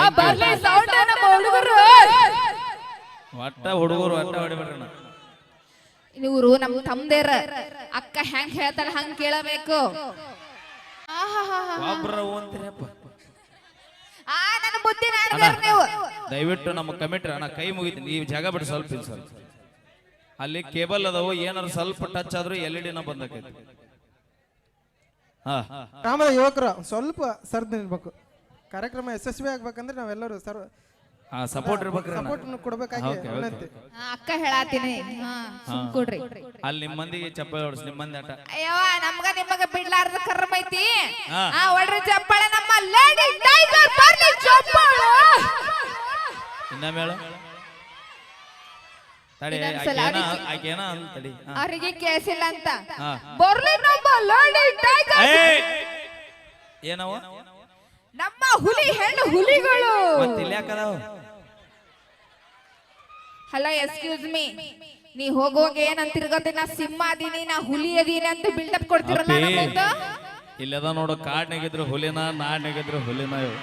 ಆ ಬರ್ಲಿ ಸೌಂಡ್ ನಮ್ಮ ಹುಡುಗರು? ಒಟ್ಟ ಹುಡುಗರು ಒಟ್ಟ ಹೊಡಿಬೇಡ್ರಣ್ಣ ಇವ್ರು ನಮ್ ತಮ್ದೇರ. ಅಕ್ಕ ಹೆಂಗ್ ಹೇಳ್ತಾರ ಹಂಗ್ ಕೇಳಬೇಕು. ಆಹಾಹಾಹಾ. ಒಬ್ರ ಅಂತೀರಪ್ಪ ಆ ನನ್ನ ಬುದ್ಧಿ ನೀವು. ದಯವಿಟ್ಟು ನಮ್ಮ ಕಮಿಟ್ರ ನಾ ಕೈ ಮುಗಿತೀನಿ. ನೀವು ಜಾಗ ಬಿಟ್ಟು ಸ್ವಲ್ಪ ಇಲ್ಲಿ ಸ್ವಲ್ಪ. ಅಲ್ಲಿ ಕೇಬಲ್ ಅದಾವು ಏನಾರು ಸ್ವಲ್ಪ ಟಚ್ ಆದ್ರೂ ಎಲ್ ಇ ಡಿನ ಬಂದಕೈತಿ ಹಾ. ಗ್ರಾಮದ ಯುವಕರು ಸ್ವಲ್ಪ ಸರ್ದು ನಿಲ್ಬೇಕು. ಕಾರ್ಯಕ್ರಮ ಯಶಸ್ವಿ ಆಗ್ಬೇಕಂದ್ರೆ ನಾವೆಲ್ಲರೂ ಸರ್ ಹಾ ಸಪೋರ್ಟ್ ಇರ್ಬೇಕ್ರಿ ಅಣ್ಣ. ಸಪೋರ್ಟ್ ಕೊಡ್ಬೇಕಾಗಿ Okay, okay. ವಿನಂತಿ ಅಕ್ಕ ಹೇಳಾತೀನಿ ಹಾ ಸುಮ್ ಕೊಡ್ರಿ ಅಲ್ಲಿ ನಿಮ್ಮ ಮಂದಿಗೆ ಚಪ್ಪಲಿ ಹೊಡ್ಸಿ ನಿಮ್ಮ ಮಂದಿ ಆಟ ಅಯ್ಯವ ನಮ್ಗ ನಿಮಗ ಬಿಡ್ಲಾರ್ದ ಕರ್ಮ ಐತಿ ಹಾ. ಆ ಒಡ್ರಿ ಚಪ್ಪಾಳೆ ನಮ್ಮ ಲೇಡಿ ಟೈಗರ್ ಬರ್ಲಿ ಚಪ್ಪಾಳೆ ಇನ್ನ ಮೇಳ ತಡಿ ಇನ್ನೊಂದ್ಸಲ ಆಕೇನ ಅದಕ್ಕೆ- ಆಕೇನ ಅಂತ ತಡಿ ಹಾ. ಅವರಿಗೆ ಕೇಳಿಸಿಲ್ಲ ಅಂತ ಹಾ. ಬರ್ಲಿ ನಮ್ಮ ಲೇಡಿ ಟೈಗರ್ ಏಯ್! ಏನವ ನಮ್ಮ ಹುಲಿ ಹೆಣ್ಣು ಹುಲಿಗಳು. ಮತ್ ಇಲ್ಲಿ ಯಾಕದಾವ ಹಲೋ ಎಕ್ಸ್ಕ್ಯೂಸ್ ಮೀ ನೀ ಹೋಗೋಗ ಏನಂತ ತಿರ್ಗೋತಿ ನಾ ಸಿಂಹ ಅದೀನಿ ನಾ ಹುಲಿ ಅದೀನಿ ಅಂತ ಬಿಲ್ಡಪ್ ಕೊಡ್ತಿರಲ್ಲ ಅಪ್ಪಿ, ಇಲ್ಲದ ನೋಡು ಕಾಡ್ನಾಗಿದ್ರು ಹುಲಿನ ನಾಡ್ನಾಗಿದ್ರು ಹುಲಿನ ಇವು.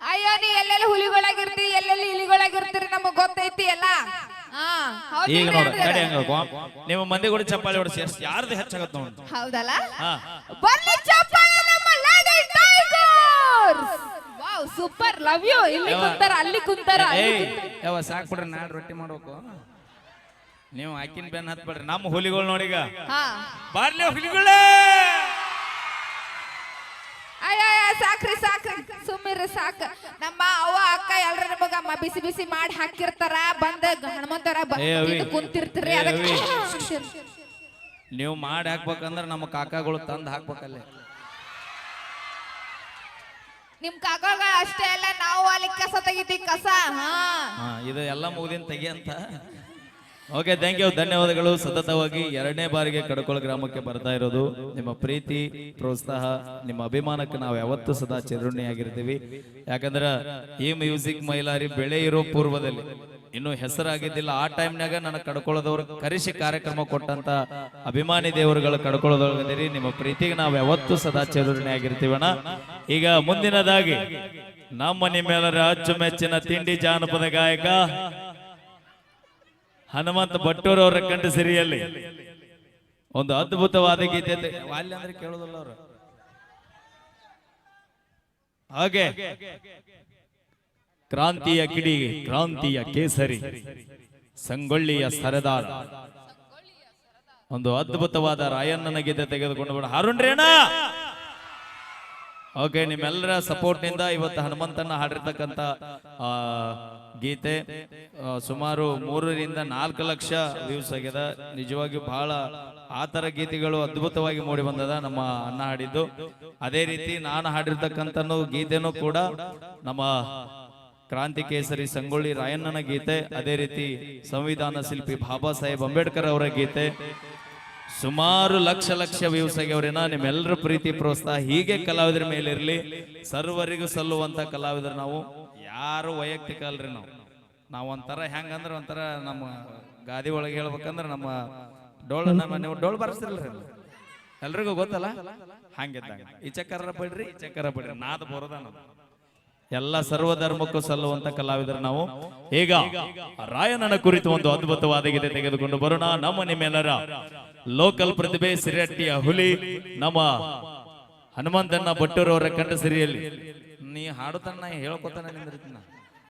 ಅಯ್ಯೋ ನೀ ಎಲ್ಲೆಲ್ಲಿ ಹುಲಿಗಳಾಗಿರ್ತಿ ಎಲ್ಲೆಲ್ಲಿ ಇಲಿಗಳಾಗಿರ್ತೀರಿ ನಮಗ್ ಗೊತ್ತೈತಿ ಅಲ್ಲ? ಹಾ ಈಗ ಹೌದಿಲ್ರಿ ನೋಡು? ತಡಿ ಹಂಗ. ನಿಮ್ಮ ಮಂದಿ ಕೂಡ ಚಪ್ಪಾಳಿ ಹೊಡಿಸಿ ಎಷ್ಟು ಯಾರ್ದು ಹೆಚ್ಚಾಗತ್ತ ನೋಡು. ಹೌದಲ್ಲ? ಹಾ. ಬರ್ಲಿ ಚಪ್ಪಾಳೆ tigers wow super love you ಇಲ್ಲಿ? ಕುಂತಾರ ಅಲ್ಲಿ ಕುಂತಾರ. ಅಲ್ಲಿ ಏಯ್ ಕುಂತಾರ. ಯಾವ ಸಾಕ್ ಬಿಡ್ರಿ ನಾಳೆ ರೊಟ್ಟಿ ಮಾಡ್ಬೇಕು. ನೀವು ಆಕಿನ ಬೆನ್ ಹತ್ಬೇಡ್ರಿ ನಮ್ಮ ಹುಲಿಗಳು ನೋಡಿಗ ಹಾ. ಬಾರ್ಲಿ ಹುಲಿಗಳೇ! ಅಯ್ಯ ಅಯ್ಯ, ಸಾಕ್ರಿ ಸಾಕ್ರಿ. ಸುಮ್ಮಿರಿ ಸಾಕ್. ನಮ್ಮ ಅವ್ವ ಅಕ್ಕ ಎಲ್ರ ನಮಗ ಮ- ಬಿಸಿ ಬಿಸಿ ಮಾಡಿ ಹಾಕಿರ್ತಾರ. ಬಂದ ಹಣಮಂತರ ಏ ಅವಿ. ಕುಂತಿರ್ತೀರಿ ಏ ಅದಕ್ಕೆ ನೀವು ಮಾಡಿ ಹಾಕ್ಬೇಕಂದ್ರ ನಮ್ಮ ಕಾಕಾಗಳು ತಂದು ಹಾಕ್ಬೇಕಲ್ಲೇ. ನಿಮ್ ಕಾಕಗ ಅಷ್ಟೇ ಅಲ್ಲ, ನಾವು ಅಲ್ಲಿ ಕಸ ತೆಗಿತೀವಿ, ಕಸ ಇದು ಎಲ್ಲ ಮುಗಿದಿನ ತೆಗಿ ಅಂತ. ಓಕೆ ಥ್ಯಾಂಕ್ ಯು ಧನ್ಯವಾದಗಳು. ಸತತವಾಗಿ ಎರಡನೇ ಬಾರಿಗೆ ಕಡಕೋಳ ಗ್ರಾಮಕ್ಕೆ ಬರ್ತಾ ಇರೋದು. ನಿಮ್ಮ ಪ್ರೀತಿ, ಪ್ರೋತ್ಸಾಹ, ನಿಮ್ಮ ಅಭಿಮಾನಕ್ಕೆ ನಾವು ಯಾವತ್ತೂ ಸದಾ ಚಿರುಣಿಯಾಗಿರ್ತೀವಿ ಯಾಕಂದ್ರೆ ಈ ಮ್ಯೂಸಿಕ್ ಮೈಲಾರಿ ಬೆಳೆ ಇರೋ ಪೂರ್ವದಲ್ಲಿ ಇನ್ನು ಹೆಸರಾಗಿದ್ದಿಲ್ಲ. ಆ ಟೈಮ್ನಾಗ ನನ್ನ ಕಡ್ಕೊಳ್ಳೋದವ್ರು ಕರೆಸಿ ಕಾರ್ಯಕ್ರಮ ಕೊಟ್ಟಂತ ಅಭಿಮಾನಿ ದೇವರುಗಳು ಕಡ್ಕೊಳ್ಳೋದ್ರಿ ನಿಮ್ಮ ಪ್ರೀತಿಗೆ ನಾವು ಯಾವತ್ತೂ ಸದಾ ಚಿರುಣಿಯಾಗಿರ್ತೀವಣ್ಣ ಈಗ ಮುಂದಿನದಾಗಿ ನಮ್ಮ ನಿಮ್ಮೆಲ್ಲರ ಅಚ್ಚುಮೆಚ್ಚಿನ ತಿಂಡಿ ಜಾನಪದ ಗಾಯಕ ಹನುಮಂತ ಭಟ್ಟೂರ್ ಅವರ ಕಂಡ ಸಿರಿಯಲ್ಲಿ ಒಂದು ಅದ್ಭುತವಾದ ಗೀತೆ ಅಲ್ಲಿ ಕೇಳೋದಿಲ್ಲ ಅವರು. ಹಾಗೆ ಕ್ರಾಂತಿಯ ಕಿಡಿ ಕ್ರಾಂತಿಯ ಕೇಸರಿ. ಸಂಗೊಳ್ಳಿಯ ಸರದಾರ. ಒಂದು ಅದ್ಭುತವಾದ ರಾಯಣ್ಣನ ಗೀತೆ ತೆಗೆದುಕೊಂಡು ಹಾರುಣ್ರೇಣ ಓಕೆ ನಿಮ್ಮೆಲ್ಲರ ಸಪೋರ್ಟ್ನಿಂದ ಇವತ್ತು ಹನುಮಂತನ ಹಾಡಿರ್ತಕ್ಕಂಥ ಗೀತೆ ಸುಮಾರು ಮೂರರಿಂದ ನಾಲ್ಕು ಲಕ್ಷ ವ್ಯೂಸ್ ಆಗ್ಯದ ನಿಜವಾಗಿಯೂ ಬಹಳ ಆತರ ತರ ಗೀತೆಗಳು ಅದ್ಭುತವಾಗಿ ಮೂಡಿ ಬಂದದ ನಮ್ಮ ಅಣ್ಣ ಹಾಡಿದ್ದು. ಅದೇ ರೀತಿ ನಾನು ಹಾಡಿರ್ತಕ್ಕಂಥ ಗೀತೆನೂ ಕೂಡ ನಮ್ಮ ಕ್ರಾಂತಿ ಕೇಸರಿ ಸಂಗೊಳ್ಳಿ ರಾಯಣ್ಣನ ಗೀತೆ ಅದೇ ರೀತಿ ಸಂವಿಧಾನ ಶಿಲ್ಪಿ ಬಾಬಾ ಸಾಹೇಬ್ ಅಂಬೇಡ್ಕರ್ ಅವರ ಗೀತೆ. ಸುಮಾರು ಲಕ್ಷ ಲಕ್ಷ ವ್ಯೂಸ್ ಆಗ್ಯವ್ರೇನ ನಿಮ್ಮೆಲ್ಲರ ಪ್ರೀತಿ ಪ್ರೋತ್ಸಾಹ ಹೀಗೆ ಕಲಾವಿದರ ಮೇಲೆ ಇರಲಿ ಸರ್ವರಿಗೂ ಸಲ್ಲುವಂತ ಕಲಾವಿದರು ನಾವು. ಯಾರು ವೈಯಕ್ತಿಕ ಅಲ್ರಿ ನಾವು. ನಾವು. ಒಂಥರ ಹೆಂಗಂದ್ರೆ ಒಂಥರ ನಮ್ಮ ಗಾದಿ ಒಳಗೆ ಹೇಳ್ಬೇಕಂದ್ರೆ ನಮ್ಮ ಡೋಳು ನಮ್ಮ ನೀವು ಡೋಳು ಬರ್ಸಿರಲ್ರಿ ಎಲ್ರಿಗೂ ಗೊತ್ತಲ್ಲ? ಹಂಗಿದ್ದಂಗ. ಈ ಚಕ್ಕರ ಬಿಡ್ರಿ ಈ ಚಕ್ಕರ ಬಿಡ್ರಿ ನಾದ ಬರೋದ ನಾವು ಎಲ್ಲ ಸರ್ವಧರ್ಮಕ್ಕೂ ಸಲ್ಲುವಂತ ಕಲಾವಿದರು ನಾವು. ಈಗ ರಾಯನನ ಕುರಿತು ಒಂದು ಅದ್ಭುತವಾದ ಗೀತೆ ತೆಗೆದುಕೊಂಡು ಬರೋಣ. ನಮ್ಮ ನಿಮ್ಮೆಲ್ಲರ ಲೋಕಲ್ ಪ್ರತಿಭೆ ಸಿರಿಹಟ್ಟಿಯ ಹುಲಿ. ನಮ್ಮ ಹನುಮಂತನ್ನ ಭಟ್ಟೂರವರ ಕಂಡ ಸಿರಿಯಲ್ಲಿ. ನೀ ಹಾಡುತ್ತಣ್ಣ ಹೇಳ್ಕೊತಾನೆ ನಿಂದಿರ್ತೀನ